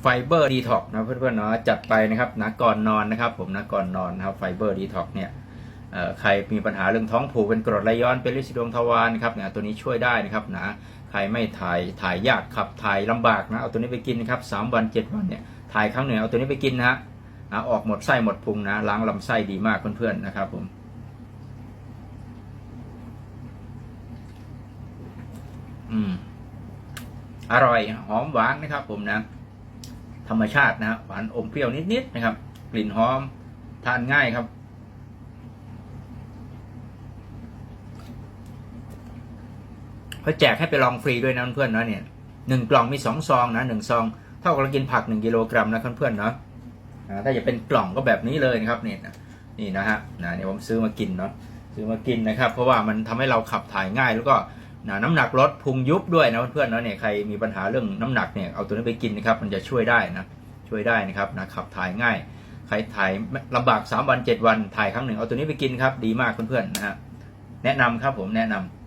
ไฟเบอร์ดีท็อกนะเพื่อนๆเนาะจัดไปนะครับนะก่อนนอนนะครับ ผมนะก่อนนอนนะครับไฟเบอร์ดีท็อกเนี่ยใครมีปัญหาเรื่องท้องผูกเป็นกรดไหลย้อนเป็นลินสีดวงทวารนะครับเนี่ยตัวนี้ช่วยได้นะครับนะใครไม่ถ่ายถ่ายยากขับถ่ายลำบากนะเอาตัวนี้ไปกินนะครับสามวันเจ็ดวันเนี่ยถ่ายครั้งหนึ่งเอาตัวนี้ไปกินนะฮะนะออกหมดไส้หมดพุงนะล้างลำไส้ดีมากเพื่อนๆนะครับผมอืมอร่อยหอมหวานนะครับผมนะ ธรรมชาตินะฮะหวานอมเปรี้ยวนิดๆนะครับ กลิ่นหอมทานง่ายครับ เขาแจกให้ไปลองฟรีด้วยนะเพื่อนๆนะเนี่ยหนึ่งกล่องมีสองซองนะหนึ่งซองเท่ากับเรากินผักหนึ่งกิโลกรัมนะเพื่อนๆเนาะอ่าถ้าจะเป็นกล่องก็แบบนี้เลยนะครับนี่นะนี่นะฮะนะเนี่ยผมซื้อมากินเนาะซื้อมากินนะครับ เพราะว่ามันทำให้เราขับถ่ายง่ายแล้วก็ นะน้ำหนักลดพุงยุบด้วยนะเพื่อนๆเนาะเนี่ยใครมีปัญหาเรื่องน้ำหนักเนี่ยเอาตัวนี้ไปกินนะครับมันจะช่วยได้นะช่วยได้นะครับนะขับถ่ายง่าย ใครถ่ายลำบาก 3 วัน 7 วันถ่ายครั้งหนึ่งเอาตัวนี้ไปกินครับดีมากเพื่อนๆนะฮะแนะนำครับผมแนะนำ